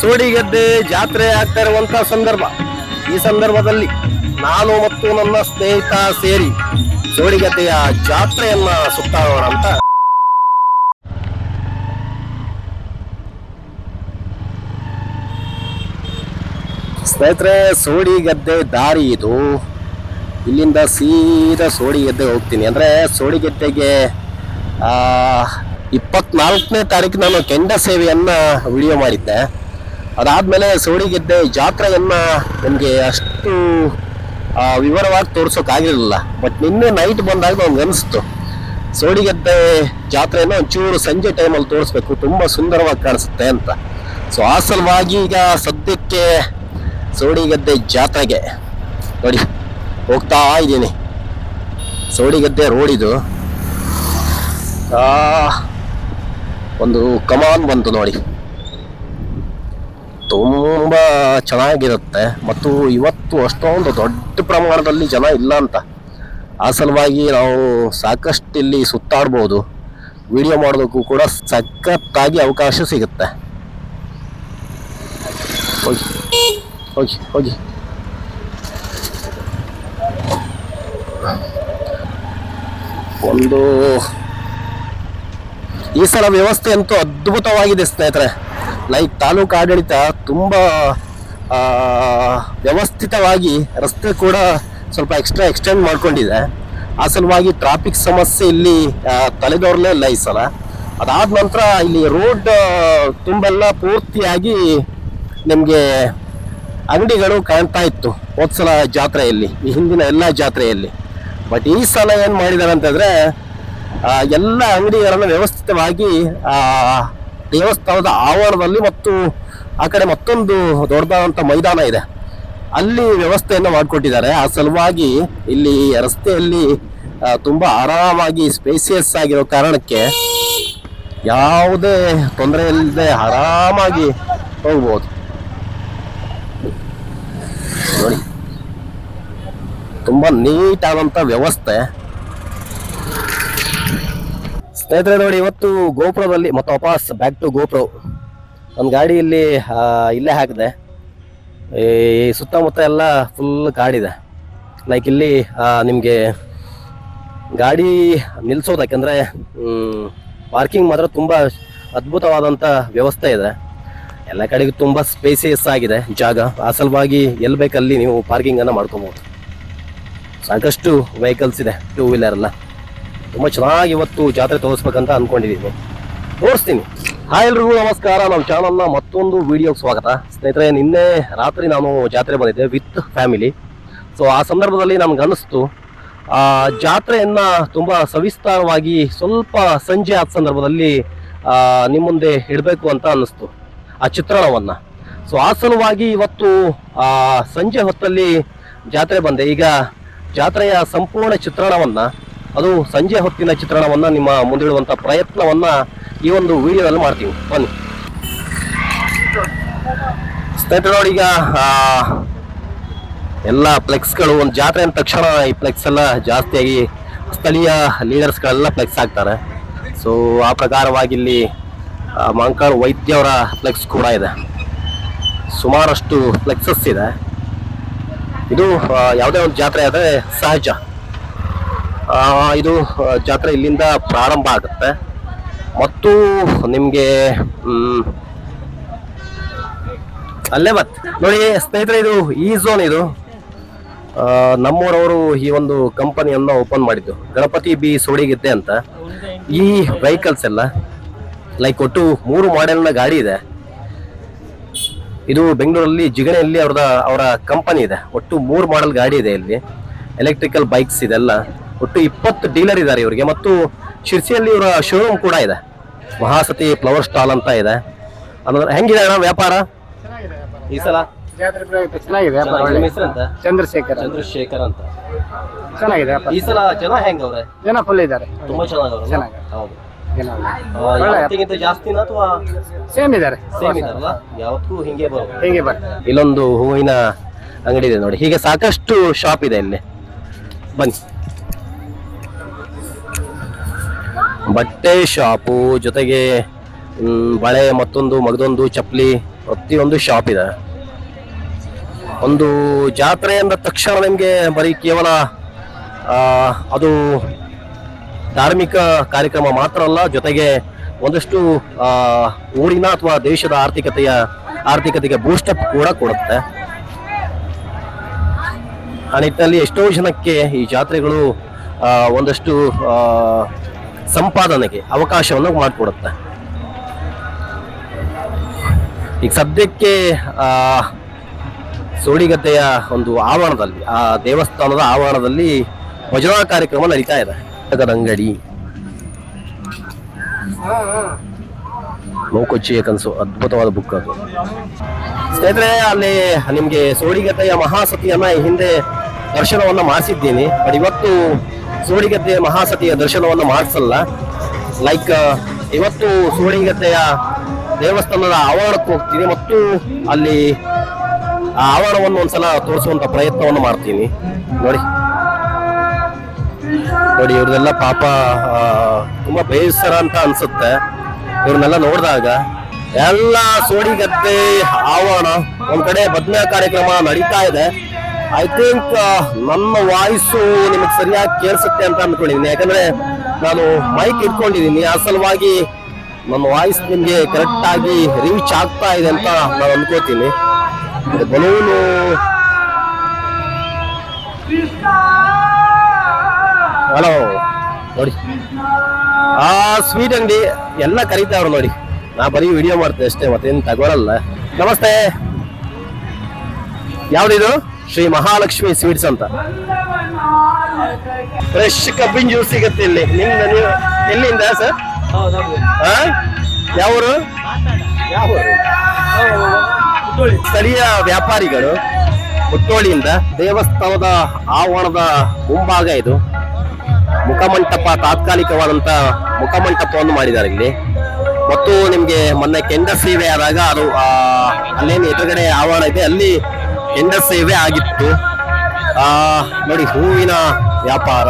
ಸೋಡಿಗೆದ್ದೆ ಜಾತ್ರೆ ಆಗ್ತಾ ಇರುವಂತ ಸಂದರ್ಭ. ಈ ಸಂದರ್ಭದಲ್ಲಿ ನಾನು ಮತ್ತು ನನ್ನ ಸ್ನೇಹಿತ ಸೇರಿ ಸೋಡಿಗೆದ್ದೆಯ ಜಾತ್ರೆಯನ್ನ ಸುತ್ತಾಡೋಣ ಅಂತ. ಸ್ನೇಹಿತರೆ ಸೋಡಿಗೆದ್ದೆ ದಾರಿ ಇದು. ಇಲ್ಲಿಂದ ಸೀದಾ ಸೋಡಿಗೆದ್ದೆ ಹೋಗ್ತೀನಿ. ಅಂದ್ರೆ ಸೋಡಿಗೆದ್ದೆಗೆ ಆ, ಇಪ್ಪತ್ನಾಲ್ಕನೇ ತಾರೀಕು ನಾನು ಕೆಂಡ ಸೇವೆಯನ್ನ ವಿಡಿಯೋ ಮಾಡಿದ್ದೆ. ಅದಾದ್ಮೇಲೆ ಸೋಡಿಗೆದ್ದೆ ಜಾತ್ರೆಯನ್ನ ನನಗೆ ಅಷ್ಟು ವಿವರವಾಗಿ ತೋರ್ಸೋಕ್ಕಾಗಿರಲಿಲ್ಲ ಬಟ್ ನಿನ್ನೆ ನೈಟ್ ಬಂದಾಗ ನಮ್ಗೆ ಅನಿಸ್ತು. ಸೋಡಿಗೆದ್ದೆ ಜಾತ್ರೆಯನ್ನು ಒಂಚೂರು ಸಂಜೆ ಟೈಮಲ್ಲಿ ತೋರಿಸ್ಬೇಕು. ತುಂಬ ಸುಂದರವಾಗಿ ಕಾಣಿಸುತ್ತೆ ಅಂತ. ಸೊ ಆ ಸಲುವಾಗಿ ಈಗ ಸದ್ಯಕ್ಕೆ ಸೋಡಿಗೆದ್ದೆ ಜಾತ್ರೆಗೆ ನೋಡಿ ಹೋಗ್ತಾ ಇದ್ದೀನಿ. ಸೋಡಿಗೆದ್ದೆ ರೋಡ್ ಇದು. ಆ, ಒಂದು ಕಮಾನ್ ಬಂತು ನೋಡಿ. ತುಂಬ ಚೆನ್ನಾಗಿರುತ್ತೆ. ಮತ್ತು ಇವತ್ತು ಅಷ್ಟೊಂದು ದೊಡ್ಡ ಪ್ರಮಾಣದಲ್ಲಿ ಜನ ಇಲ್ಲ ಅಂತ. ಆ ಸಲುವಾಗಿ ನಾವು ಸಾಕಷ್ಟು ಇಲ್ಲಿ ಸುತ್ತಾಡ್ಬೋದು. ವಿಡಿಯೋ ಮಾಡೋದಕ್ಕೂ ಕೂಡ ಸಖತ್ತಾಗಿ ಅವಕಾಶ ಸಿಗುತ್ತೆ. ಹೋಗಿ. ಹೋಗಿ ಹೋಗಿ. ಒಂದು ಈ ಸಲ ವ್ಯವಸ್ಥೆ ಅಂತೂ ಅದ್ಭುತವಾಗಿದೆ ಸ್ನೇಹಿತರೆ. ಲೈಕ್ ತಾಲೂಕು ಆಡಳಿತ ತುಂಬ ವ್ಯವಸ್ಥಿತವಾಗಿ ರಸ್ತೆ ಕೂಡ ಸ್ವಲ್ಪ ಎಕ್ಸ್ಟ್ರಾ ಎಕ್ಸ್ಟೆಂಡ್ ಮಾಡ್ಕೊಂಡಿದೆ. ಆ ಸಲುವಾಗಿ ಟ್ರಾಫಿಕ್ ಸಮಸ್ಯೆ ಇಲ್ಲಿ ತಲೆದೋರ್ಲೇ ಇಲ್ಲ ಈ ಸಲ. ಅದಾದ ನಂತರ ಇಲ್ಲಿ ರೋಡ್ ತುಂಬೆಲ್ಲ ಪೂರ್ತಿಯಾಗಿ ನಿಮಗೆ ಅಂಗಡಿಗಳು ಕಾಣ್ತಾ ಇತ್ತು ಹೋದ್ಸಲ ಜಾತ್ರೆಯಲ್ಲಿ, ಈ ಹಿಂದಿನ ಎಲ್ಲ ಜಾತ್ರೆಯಲ್ಲಿ. ಬಟ್ ಈ ಸಲ ಏನು ಮಾಡಿದ್ದಾರೆ ಅಂತಂದರೆ ಎಲ್ಲ ಅಂಗಡಿಗಳನ್ನು ವ್ಯವಸ್ಥಿತವಾಗಿ ದೇವಸ್ಥಾನದ ಆವರಣದಲ್ಲಿ ಮತ್ತು ಆ ಕಡೆ ಮತ್ತೊಂದು ದೊಡ್ಡದಾದಂಥ ಮೈದಾನ ಇದೆ. ಅಲ್ಲಿ ವ್ಯವಸ್ಥೆಯನ್ನು ಮಾಡಿಕೊಟ್ಟಿದ್ದಾರೆ. ಆ ಸಲುವಾಗಿ ಇಲ್ಲಿ ರಸ್ತೆಯಲ್ಲಿ ತುಂಬ ಆರಾಮಾಗಿ ಸ್ಪೇಸಿಯಸ್ ಆಗಿರೋ ಕಾರಣಕ್ಕೆ ಯಾವುದೇ ತೊಂದರೆ ಇಲ್ಲದೆ ಆರಾಮಾಗಿ ಹೋಗ್ಬೋದು. ನೋಡಿ, ತುಂಬ ನೀಟಾದಂಥ ವ್ಯವಸ್ಥೆ. ಸ್ನೇಹಿತರೆ, ನೋಡಿ, ಇವತ್ತು ಗೋಪುರದಲ್ಲಿ, ಮತ್ತೆ ವಾಪಸ್ ಬ್ಯಾಕ್ ಟು ಗೋಪುರ. ನನ್ನ ಗಾಡಿ ಇಲ್ಲಿ ಇಲ್ಲೇ ಹಾಕಿದೆ. ಈ ಸುತ್ತಮುತ್ತ ಎಲ್ಲ ಫುಲ್ ಕಾಡಿದೆ. ಲೈಕ್ ಇಲ್ಲಿ ನಿಮಗೆ ಗಾಡಿ ನಿಲ್ಲಿಸೋದು ಯಾಕೆಂದರೆ ಪಾರ್ಕಿಂಗ್ ಮಾತ್ರ ತುಂಬ ಅದ್ಭುತವಾದಂಥ ವ್ಯವಸ್ಥೆ ಇದೆ. ಎಲ್ಲ ಕಡೆಗೂ ತುಂಬ ಸ್ಪೇಸಿಯಸ್ ಆಗಿದೆ ಜಾಗ. ಆ ಸಲುವಾಗಿ ಎಲ್ಲಿ ಬೇಕಲ್ಲಿ ನೀವು ಪಾರ್ಕಿಂಗನ್ನು ಮಾಡ್ಕೊಬೋದು. ಸಾಕಷ್ಟು ವೆಹಿಕಲ್ಸ್ ಇದೆ ಟೂ ವೀಲರ್ ಎಲ್ಲ. ತುಂಬ ಚೆನ್ನಾಗಿ ಇವತ್ತು ಜಾತ್ರೆ ತೋರಿಸ್ಬೇಕಂತ ಅನ್ಕೊಂಡಿದ್ದೀನಿ ತೋರಿಸ್ತೀನಿ. ಹಾಯ್ ಎಲ್ರಿಗೂ ನಮಸ್ಕಾರ. ನಮ್ಮ ಚಾನಲ್ನ ಮತ್ತೊಂದು ವಿಡಿಯೋಗೆ ಸ್ವಾಗತ. ಸ್ನೇಹಿತರೆ, ನಿನ್ನೆ ರಾತ್ರಿ ನಾನು ಜಾತ್ರೆ ಬಂದಿದ್ದೆ ವಿತ್ ಫ್ಯಾಮಿಲಿ. ಸೊ ಆ ಸಂದರ್ಭದಲ್ಲಿ ನಮ್ಗೆ ಅನಿಸ್ತು ಜಾತ್ರೆಯನ್ನ ತುಂಬ ಸವಿಸ್ತಾರವಾಗಿ ಸ್ವಲ್ಪ ಸಂಜೆ ಆದ ಸಂದರ್ಭದಲ್ಲಿ ನಿಮ್ಮ ಮುಂದೆ ಇಡಬೇಕು ಅಂತ ಅನ್ನಿಸ್ತು, ಆ ಚಿತ್ರಣವನ್ನ. ಸೊ ಆ ಸಲುವಾಗಿ ಇವತ್ತು ಸಂಜೆ ಹೊತ್ತಲ್ಲಿ ಜಾತ್ರೆ ಬಂದೆ. ಈಗ ಜಾತ್ರೆಯ ಸಂಪೂರ್ಣ ಚಿತ್ರಣವನ್ನ ಅದು ಸಂಜೆ ಹೊತ್ತಿನ ಚಿತ್ರಣವನ್ನ ನಿಮ್ಮ ಮುಂದಿಡುವಂತ ಪ್ರಯತ್ನವನ್ನ ಈ ಒಂದು ವಿಡಿಯೋದಲ್ಲಿ ಮಾಡ್ತೀವಿ. ಬನ್ನಿ. ಸ್ನೇಹಿತರು ನೋಡಿ ಎಲ್ಲ ಫ್ಲೆಕ್ಸ್ಗಳು ಒಂದು ಜಾತ್ರೆ ಅಂದ ತಕ್ಷಣ ಈ ಫ್ಲೆಕ್ಸ್ ಎಲ್ಲ ಜಾಸ್ತಿಯಾಗಿ ಸ್ಥಳೀಯ ಲೀಡರ್ಸ್ಗಳೆಲ್ಲ ಫ್ಲೆಕ್ಸ್ ಆಗ್ತಾರೆ. ಸೊ ಆ ಪ್ರಕಾರವಾಗಿ ಇಲ್ಲಿ ವೈದ್ಯ ವೈದ್ಯವರ ಫ್ಲೆಕ್ಸ್ ಕೂಡ ಇದೆ. ಸುಮಾರಷ್ಟು ಫ್ಲೆಕ್ಸಸ್ ಇದೆ. ಇದು ಯಾವುದೇ ಒಂದು ಜಾತ್ರೆ ಆದರೆ ಸಹಜ. ಇದು ಜಾತ್ರೆ ಇಲ್ಲಿಂದ ಪ್ರಾರಂಭ ಆಗುತ್ತೆ. ಮತ್ತು ನಿಮಗೆ ಅಲ್ಲೇ ಬತ್ ನೋಡಿ, ಸ್ನೇಹಿತರೆ, ಇದು ಈ ಝೋನ್ ಇದು. ನಮ್ಮೂರವರು ಈ ಒಂದು ಕಂಪನಿಯನ್ನ ಓಪನ್ ಮಾಡಿದ್ದು. ಗಣಪತಿ ಬಿ ಸೋಡಿಗಿದ್ದೆ ಅಂತ. ಈ ವೆಹಿಕಲ್ಸ್ ಎಲ್ಲ ಲೈಕ್ ಒಟ್ಟು ಮೂರು ಮಾಡೆಲ್ನ ಗಾಡಿ ಇದೆ. ಇದು ಬೆಂಗಳೂರಲ್ಲಿ ಜಿಗಣೆಯಲ್ಲಿ ಅವ್ರದ, ಅವರ ಕಂಪನಿ ಇದೆ. ಒಟ್ಟು ಮೂರು ಮಾಡೆಲ್ ಗಾಡಿ ಇದೆ ಇಲ್ಲಿ. ಎಲೆಕ್ಟ್ರಿಕಲ್ ಬೈಕ್ಸ್ ಇದೆಲ್ಲ. ಒಟ್ಟು ಇಪ್ಪತ್ತು ಡೀಲರ್ ಇದ್ದಾರೆ ಇವರಿಗೆ. ಮತ್ತು ಶಿರ್ಸಿಯಲ್ಲಿ ಇವರ ಶೋರೂಮ್ ಕೂಡ ಇದೆ. ಮಹಾಸತಿ ಫ್ಲವರ್ ಸ್ಟಾಲ್ ಅಂತ ಇದೆ. ಅಂದ್ರೆ ಹೆಂಗಿದೆ ಅಣ್ಣ ವ್ಯಾಪಾರ? ಈ ಸಲ? ಚೆನ್ನಾಗಿದೆ ಚಂದ್ರಶೇಖರ್ ಚಂದ್ರಶೇಖರ್ ಅಂತ. ಚೆನ್ನಾಗಿದೆ ಈ ಸಲ ಜನ ಹೆಂಗವ್ರೆ ಜನ ಫುಲ್ ಇದ್ದಾರೆ. ತುಂಬಾ ಚೆನ್ನಾಗವ್ರೆ ಚೆನ್ನಾಗಿ. ಹೌದು. ಸೇಮ್ ಇದ್ದಾರೆ. ಸೇಮ್ ಇದಾರಲ್ಲ ಯಾವತ್ತೂ ಹಿಂಗೆ ಹೇಗೆ ಇಲ್ಲೊಂದು ಹೂವಿನ ಅಂಗಡಿ ಇದೆ ನೋಡಿ. ಹೀಗೆ ಸಾಕಷ್ಟು ಶಾಪ್ ಇದೆ ಇಲ್ಲಿ. ಬನ್ನಿ. ಬಟ್ಟೆ ಶಾಪು ಜೊತೆಗೆ ಬಳೆ ಮತ್ತೊಂದು, ಮಗದೊಂದು, ಚಪ್ಪಲಿ, ಪ್ರತಿಯೊಂದು ಶಾಪ್ ಇದೆ. ಒಂದು ಜಾತ್ರೆ ಅಂದ ತಕ್ಷಣ ನಿಮಗೆ ಬರೀ ಕೇವಲ ಅದು ಧಾರ್ಮಿಕ ಕಾರ್ಯಕ್ರಮ ಮಾತ್ರ ಅಲ್ಲ, ಜೊತೆಗೆ ಒಂದಷ್ಟು ಊರಿನ ಅಥವಾ ದೇಶದ ಆರ್ಥಿಕತೆಯ, ಆರ್ಥಿಕತೆಗೆ ಬೂಸ್ಟಪ್ ಕೂಡ ಕೊಡುತ್ತೆ. ಆ ನಿಟ್ಟಿನಲ್ಲಿ ಎಷ್ಟೋ ಜನಕ್ಕೆ ಈ ಜಾತ್ರೆಗಳು ಒಂದಷ್ಟು ಸಂಪಾದನೆಗೆ ಅವಕಾಶವನ್ನು ಮಾಡಿಕೊಡುತ್ತೆ. ಈಗ ಸದ್ಯಕ್ಕೆ ಸೋಳಿಗದ್ದೆಯ ಒಂದು ಆವರಣದಲ್ಲಿ, ಆ ದೇವಸ್ಥಾನದ ಆವರಣದಲ್ಲಿ ಭಜನಾ ಕಾರ್ಯಕ್ರಮ ನಡೀತಾ ಇದೆ. ಅಂಗಡಿ ಮೌಕೊಚ್ಚಿಯ ಕನಸು, ಅದ್ಭುತವಾದ ಬುಕ್ ಅದು. ಸ್ನೇಹಿತರೆ, ಅಲ್ಲಿ ನಿಮಗೆ ಸೋಳಿಗದ್ದೆಯ ಮಹಾಸತಿಯನ್ನ ಹಿಂದೆ ದರ್ಶನವನ್ನ ಮಾಡಿಸಿದ್ದೀನಿ. ಬಟ್ ಇವತ್ತು ಸೋಡಿಗದ್ದೆಯ ಮಹಾಸತಿಯ ದರ್ಶನವನ್ನು ಮಾಡಿಸಲ್ಲ. ಲೈಕ್ ಇವತ್ತು ಸೋಡಿಗದ್ದೆಯ ದೇವಸ್ಥಾನದ ಆವರಣಕ್ಕೆ ಹೋಗ್ತೀನಿ ಮತ್ತು ಅಲ್ಲಿ, ಆ, ಆವರಣವನ್ನು ಒಂದ್ಸಲ ತೋರಿಸುವಂತ ಪ್ರಯತ್ನವನ್ನು ಮಾಡ್ತೀನಿ. ನೋಡಿ. ನೋಡಿ, ಇವ್ರದೆಲ್ಲ ಪಾಪ ತುಂಬಾ ಬೇಸರ ಅಂತ ಅನ್ಸುತ್ತೆ. ಇವ್ರನ್ನೆಲ್ಲ ನೋಡಿದಾಗ ಎಲ್ಲ ಸೋಡಿಗತ್ತೆ ಆವರಣ, ಒಂದ್ ಕಡೆ ಕಾರ್ಯಕ್ರಮ ನಡೀತಾ ಇದೆ. ಐ ಥಿಂಕ್ ನನ್ನ ವಾಯ್ಸು ನಿಮಗೆ ಸರಿಯಾಗಿ ಕೇಳಿಸುತ್ತೆ ಅಂತ ಅನ್ಕೊಂಡಿದ್ದೀನಿ ಯಾಕಂದ್ರೆ ನಾನು ಮೈಕ್ ಇಟ್ಕೊಂಡಿದ್ದೀನಿ. ಆ ಸಲುವಾಗಿ ನನ್ನ ವಾಯ್ಸ್ ನಿಮಗೆ ಕರೆಕ್ಟ್ ಆಗಿ ರೀಚ್ ಆಗ್ತಾ ಇದೆ ಅಂತ ನಾನು ಅನ್ಕೋತೀನಿ. ಬಲೂನು ಹಲೋ ನೋಡಿ. ಆ ಸ್ವೀಟ್ ಅಂಗಡಿ ಎಲ್ಲ ಕರೀತಾವ್ರು ನೋಡಿ. ನಾ ಬರೀ ವಿಡಿಯೋ ಮಾಡ್ತೇನೆ ಅಷ್ಟೇ, ಮತ್ತೇನು ತಗೊಳಲ್ಲ. ನಮಸ್ತೆ. ಯಾವ್ದಿದು ಶ್ರೀ ಮಹಾಲಕ್ಷ್ಮಿ ಸ್ವೀಟ್ಸ್ ಅಂತ. ಫ್ರೆಶ್ ಕಬ್ಬಿನ ಜ್ಯೂಸ್ ಸಿಗುತ್ತೆ ಇಲ್ಲಿ. ನಿಮ್ದು ನೀವು ಎಲ್ಲಿಂದ ಸರ್? ಯಾವರು? ಯಾವ ಸ್ಥಳೀಯ ವ್ಯಾಪಾರಿಗಳು ಹುಟ್ಟೋಳಿಯಿಂದ ದೇವಸ್ಥಾನದ ಆವರಣದ ಮುಂಭಾಗ ಇದು. ಮುಖಮಂಟಪ ತಾತ್ಕಾಲಿಕವಾದಂತ ಮುಖಮಂಟಪವನ್ನು ಮಾಡಿದ್ದಾರೆ ಇಲ್ಲಿ. ಮತ್ತು ನಿಮ್ಗೆ ಮೊನ್ನೆ ಕೆಂಡ ಸೇವೆ ಆದಾಗ ಅದು ಅಲ್ಲೇನು ಎದುರುಗಡೆ ಆವರಣ ಇದೆ. ಅಲ್ಲಿ ಕೆಂಡ ಸೇವೆ ಆಗಿತ್ತು. ನೋಡಿ ಹೂವಿನ ವ್ಯಾಪಾರ.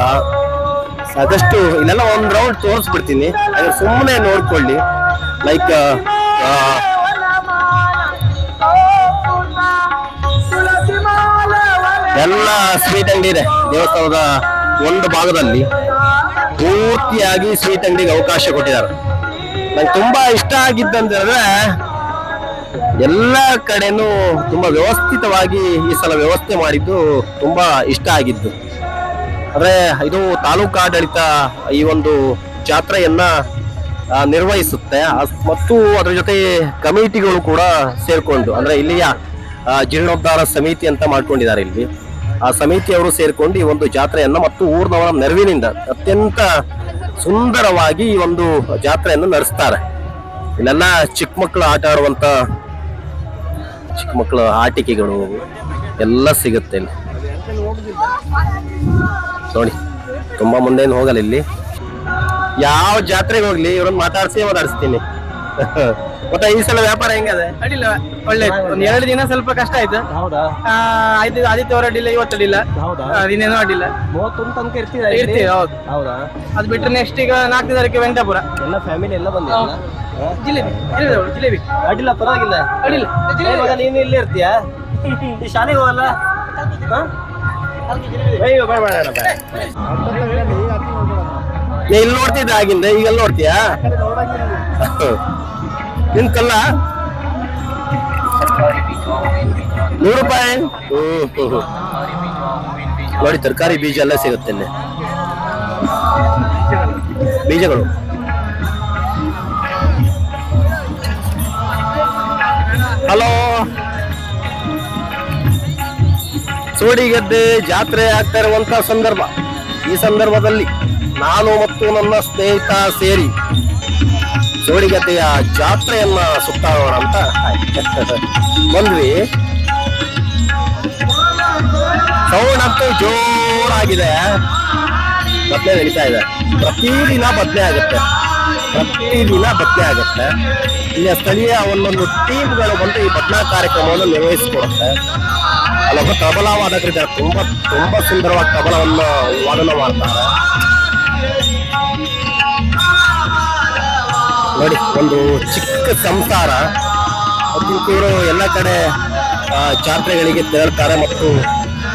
ಸಾಕಷ್ಟು ಇಲ್ಲೆಲ್ಲ ಒಂದು ರೌಂಡ್ ತೋರಿಸ್ಬಿಡ್ತೀನಿ. ಅದ್ರ ಸುಮ್ಮನೆ ನೋಡ್ಕೊಳ್ಳಿ. ಲೈಕ್ ಎಲ್ಲ ಸ್ವೀಟ್ ಅಂಗಡಿ ಇದೆ. ದೇವಸ್ಥಾನದ ಒಂದು ಭಾಗದಲ್ಲಿ ಪೂರ್ತಿಯಾಗಿ ಸ್ವೀಟ್ ಅಂಗಡಿಗೆ ಅವಕಾಶ ಕೊಟ್ಟಿದ್ದಾರೆ. ನಂಗೆ ತುಂಬಾ ಇಷ್ಟ ಆಗಿದ್ದಂದ್ರೆ ಎಲ್ಲ ಕಡೆನೂ ತುಂಬಾ ವ್ಯವಸ್ಥಿತವಾಗಿ ಈ ಸಲ ವ್ಯವಸ್ಥೆ ಮಾಡಿದ್ದು ತುಂಬಾ ಇಷ್ಟ ಆಗಿದ್ದು. ಅಂದ್ರೆ ಇದು ತಾಲೂಕಾಡಳಿತ ಈ ಒಂದು ಜಾತ್ರೆಯನ್ನ ನಿರ್ವಹಿಸುತ್ತೆ. ಮತ್ತು ಅದ್ರ ಜೊತೆ ಕಮಿಟಿಗಳು ಕೂಡ ಸೇರ್ಕೊಂಡು, ಅಂದ್ರೆ ಇಲ್ಲಿಯ ಜೀರ್ಣೋದ್ಧಾರ ಸಮಿತಿ ಅಂತ ಮಾಡ್ಕೊಂಡಿದ್ದಾರೆ ಇಲ್ಲಿ. ಆ ಸಮಿತಿಯವರು ಸೇರ್ಕೊಂಡು ಈ ಒಂದು ಜಾತ್ರೆಯನ್ನ ಮತ್ತು ಊರಿನವರ ನೆರವಿನಿಂದ ಅತ್ಯಂತ ಸುಂದರವಾಗಿ ಈ ಒಂದು ಜಾತ್ರೆಯನ್ನು ನಡೆಸ್ತಾರೆ. ಇಲ್ಲೆಲ್ಲ ಚಿಕ್ಕ ಮಕ್ಕಳು ಆಟ ಆಡುವಂತ ಚಿಕ್ಕ ಮಕ್ಕಳ ಆಟಿಕೆಗಳು ಎಲ್ಲ ಸಿಗುತ್ತೆ ಇಲ್ಲಿ. ನೋಡಿ ತುಂಬಾ ಮುಂದೇನು ಹೋಗಲ್ಲ ಇಲ್ಲಿ. ಯಾವ ಜಾತ್ರೆಗೆ ಹೋಗ್ಲಿ ಇವ್ರನ್ನ ಮಾತಾಡ್ಸಿ ಮಾತಾಡಿಸ್ತೀನಿ. ಮತ್ತೆ ಈ ಸಲ ವ್ಯಾಪಾರ ಹೆಂಗದೆ? ಅಡಿಲ್ಲ ಒಳ್ಳೆ ಒಂದ್ ಎರಡು ದಿನ ಸ್ವಲ್ಪ ಕಷ್ಟ ಆಯ್ತು. ಹೌದಾ? ಆ, ಆಯ್ತು ಆದಿತ್ಯವಾರ ಅಡ್ಡಿಲ್ಲ ಇವತ್ತು ಅಡ್ಡಿಲ್ಲ. ಹೌದಾ? ಅಡ್ಡಿಲ್ಲ. ಮೂವತ್ತೊಂದು ತನಕ ಇರ್ತೀರಾ ಇರ್ತೀವಿ ಹೌದು. ಹೌದಾ? ಅದು ಬಿಟ್ರೆ ನೆಕ್ಸ್ಟ್ ಈಗ ನಾಲ್ಕು ತಾರೀಕು ವೆಂಕಟಾಪುರ. ಎಲ್ಲ ಫ್ಯಾಮಿಲಿ ಎಲ್ಲ ಬಂದಿಲ್ಲ ಜಿಲೇಬಿ ಜಿಲೇಬಿ ಅಡ್ಡಿಲ್ಲ ಪರವಾಗಿಲ್ಲ. ಅಡ್ಡಿಲ್ಲ. ನೀನು ಇಲ್ಲೇ ಇರ್ತೀಯಾ? ಈ ಶಾಲೆಗೆ ಹೋಗಲ್ಲ? ಅಯ್ಯೋ, ಬೇಡ, ಬೇಡ. ನೀ ಇಲ್ಲಿ ನೋಡ್ತಿದ್ದ ಆಗಿಂದ ಈಗ ಎಲ್ಲಿ ನೋಡ್ತೀಯಾ? ನಿನ್ ಕಲ್ಲ? ನೂರು ರೂಪಾಯಿ? ಹ್ಮ್. ನೋಡಿ ತರಕಾರಿ ಬೀಜ ಎಲ್ಲ ಸಿಗುತ್ತೆ ಬೀಜಗಳು. ಹಲೋ. ಸೋಡಿಗದ್ದೆ ಜಾತ್ರೆ ಆಗ್ತಾ ಇರುವಂತ ಸಂದರ್ಭ. ಈ ಸಂದರ್ಭದಲ್ಲಿ ನಾನು ಮತ್ತು ನನ್ನ ಸ್ನೇಹಿತ ಸೇರಿ ಸೋಡಿಗದ್ದೆಯ ಜಾತ್ರೆಯನ್ನ ಸುತ್ತಾಡೋಣ ಅಂತ ಬಂದ್ವಿ. ಸೌಂಡ್ ಅಂತೂ ಜೋರಾಗಿದೆ. ಬದನೆ ನಡೀತಾ ಇದೆ. ಪ್ರತಿದಿನ ಬದನೆ ಆಗುತ್ತೆ. ಪ್ರತಿದಿನ ಬದನೆ ಆಗುತ್ತೆ. ಇಲ್ಲಿ ಸ್ಥಳೀಯ ಒಂದೊಂದು ಟೀಮ್ಗಳು ಬಂದು ಈ ಬದನಾ ಕಾರ್ಯಕ್ರಮವನ್ನು ನಿರ್ವಹಿಸಿಕೊಡುತ್ತೆ. ಅಲ್ಲೊಬ್ಬ ತಬಲಾ ವಾದಕರಿದ್ದಾರೆ ತುಂಬಾ ತುಂಬಾ ಸುಂದರವಾಗಿ ತಬಲವನ್ನು ವಾದನ ಮಾಡ್ತಾರೆ. ನೋಡಿ, ಒಂದು ಚಿಕ್ಕ ಸಂಸಾರ. ಇವರು ಎಲ್ಲ ಕಡೆ ಜಾತ್ರೆಗಳಿಗೆ ತೆರಳ್ತಾರೆ ಮತ್ತು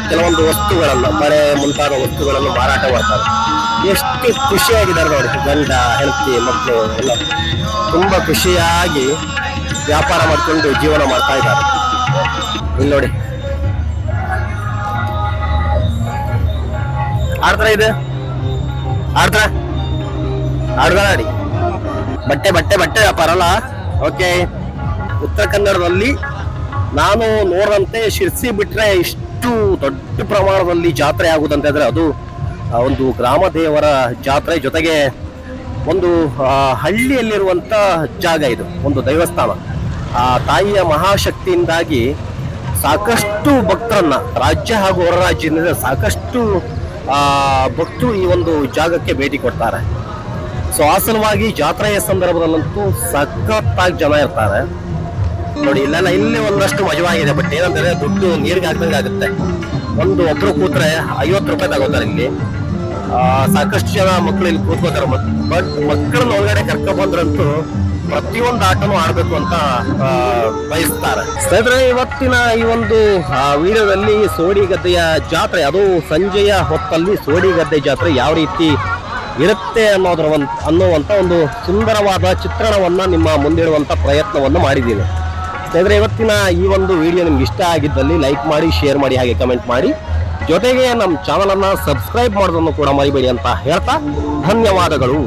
ಕೆಲವೊಂದು ವಸ್ತುಗಳನ್ನು ಮಳೆ ಮುಂತಾದ ವಸ್ತುಗಳನ್ನು ಮಾರಾಟ ಮಾಡ್ತಾರೆ. ಎಷ್ಟು ಖುಷಿಯಾಗಿದ್ದಾರೆ ನೋಡಿ ಗಂಡ, ಹೆಂಡತಿ, ಮಕ್ಕಳು, ಎಲ್ಲ. ತುಂಬಾ ಖುಷಿಯಾಗಿ ವ್ಯಾಪಾರ ಮಾಡ್ಕೊಂಡು ಜೀವನ ಮಾಡ್ತಾ ಇದ್ದಾರೆ. ಇಲ್ಲಿ ನೋಡಿ. ಆಡ್ತಾರ ಇದು? ಆಡ್ತಾರ ಆಡ್ದಾರ ನೋಡಿ ಬಟ್ಟೆ ಬಟ್ಟೆ ಬಟ್ಟೆ ವ್ಯಾಪಾರ ಅಲ್ಲ? ಓಕೆ. ಉತ್ತರ ಕನ್ನಡದಲ್ಲಿ ನಾನು ನೋಡಿದಂತೆ ಶಿರ್ಸಿ ಬಿಟ್ರೆ ಇಷ್ಟು ದೊಡ್ಡ ಪ್ರಮಾಣದಲ್ಲಿ ಜಾತ್ರೆ ಆಗುದಂತ ಹೇಳಿದ್ರೆ ಅದು ಒಂದು ಗ್ರಾಮ ದೇವರ ಜಾತ್ರೆ ಜೊತೆಗೆ ಒಂದು ಹಳ್ಳಿಯಲ್ಲಿರುವಂಥ ಜಾಗ ಇದು, ಒಂದು ದೈವಸ್ಥಾನ. ಆ, ತಾಯಿಯ ಮಹಾಶಕ್ತಿಯಿಂದಾಗಿ ಸಾಕಷ್ಟು ಭಕ್ತರನ್ನ, ರಾಜ್ಯ ಹಾಗೂ ಹೊರ ರಾಜ್ಯದಿಂದ ಸಾಕಷ್ಟು ಭಕ್ತರು ಈ ಒಂದು ಜಾಗಕ್ಕೆ ಭೇಟಿ ಕೊಡ್ತಾರೆ. ಸೊ, ಆ ಸಲುವಾಗಿ ಜಾತ್ರೆಯ ಸಂದರ್ಭದಲ್ಲಂತೂ ಸಖತ್ತಾಗಿ ಜನ ಇರ್ತಾರೆ. ನೋಡಿ, ಇಲ್ಲೆಲ್ಲ ಇಲ್ಲಿ ಒಂದಷ್ಟು ಮಜವಾಗಿದೆ, ಬಟ್ ಏನಂದ್ರೆ ದುಡ್ಡು ನೀರಿಗೆ ಹಾಕ್ದಂಗೆ ಆಗುತ್ತೆ ಒಂದು ಒಬ್ರು ಕೂತ್ರೆ ಐವತ್ತು ರೂಪಾಯಿ ತಗೋತಾರೆ ಇಲ್ಲಿ. ಸಾಕಷ್ಟು ಜನ ಮಕ್ಕಳು ಇಲ್ಲಿ ಕೂತ್ಕೋತಾರೆ ಬಟ್ ಮಕ್ಕಳನ್ನ ಒಳಗಡೆ ಕರ್ಕ ಬಂದ್ರಂತೂ ಪ್ರತಿಯೊಂದು ಆಟನೂ ಆಡ್ಬೇಕು ಅಂತ ಬಯಸ್ತಾರೆ. ಸ್ನೇಹಿತರೆ, ಇವತ್ತಿನ ಈ ಒಂದು ವಿಡಿಯೋದಲ್ಲಿ ಸೋಡಿಗದ್ದೆಯ ಜಾತ್ರೆ, ಅದು ಸಂಜೆಯ ಹೊತ್ತಲ್ಲಿ ಸೋಡಿಗದ್ದೆ ಜಾತ್ರೆ ಯಾವ ರೀತಿ ಇರುತ್ತೆ ಅನ್ನೋದ್ರ ಅನ್ನುವಂತ ಒಂದು ಸುಂದರವಾದ ಚಿತ್ರಣವನ್ನ ನಿಮ್ಮ ಮುಂದಿಡುವಂಥ ಪ್ರಯತ್ನವನ್ನು ಮಾಡಿದ್ದೀನಿ. ಸ್ನೇಹಿತರೆ, ಇವತ್ತಿನ ಈ ಒಂದು ವಿಡಿಯೋ ನಿಮ್ಗೆ ಇಷ್ಟ ಆಗಿದ್ದಲ್ಲಿ ಲೈಕ್ ಮಾಡಿ, ಶೇರ್ ಮಾಡಿ, ಹಾಗೆ ಕಮೆಂಟ್ ಮಾಡಿ. ಜೊತೆಗೆ ನಮ್ಮ ಚಾನಲನ್ನು ಸಬ್ಸ್ಕ್ರೈಬ್ ಮಾಡೋದನ್ನು ಕೂಡ ಮರಿಬೇಡಿ ಅಂತ ಹೇಳ್ತಾ ಧನ್ಯವಾದಗಳು.